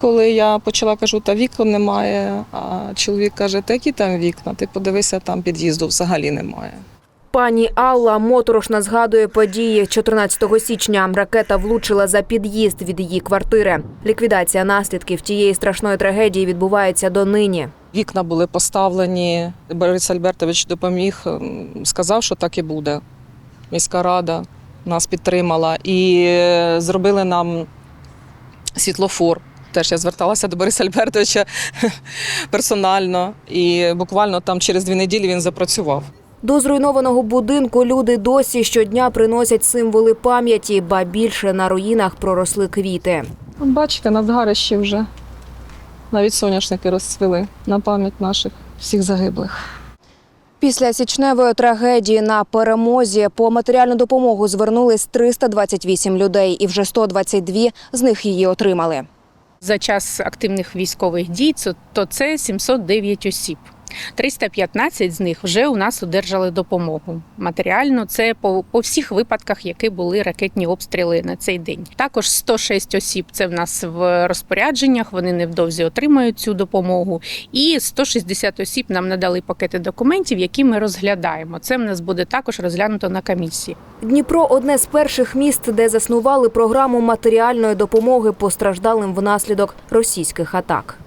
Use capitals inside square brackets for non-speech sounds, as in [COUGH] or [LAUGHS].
Коли я почала кажу, та вікон немає, а чоловік каже, та які там вікна? Ти подивися, там під'їзду взагалі немає. Пані Алла моторошно згадує події 14 січня. Ракета влучила за під'їзд від її квартири. Ліквідація наслідків тієї страшної трагедії відбувається донині. Вікна були поставлені. Борис Альбертович допоміг, сказав, що так і буде. Міська рада нас підтримала і е, зробили нам світлофор. Теж я зверталася до Бориса Альбертовича [LAUGHS] персонально, і буквально там через дві неділі він запрацював. До зруйнованого будинку люди досі щодня приносять символи пам'яті, ба більше на руїнах проросли квіти. Бачите, на згарищі вже навіть соняшники розцвіли на пам'ять наших всіх загиблих. Після січневої трагедії на перемозі по матеріальну допомогу звернулись 328 людей, і вже 122 з них її отримали. За час активних військових дій то це 709 осіб. 315 з них вже у нас одержали допомогу. Матеріально це по, по всіх випадках, які були ракетні обстріли на цей день. Також 106 осіб це в нас в розпорядженнях. Вони невдовзі отримають цю допомогу. І 160 осіб нам надали пакети документів, які ми розглядаємо. Це в нас буде також розглянуто на комісії. Дніпро одне з перших міст, де заснували програму матеріальної допомоги постраждалим внаслідок російських атак.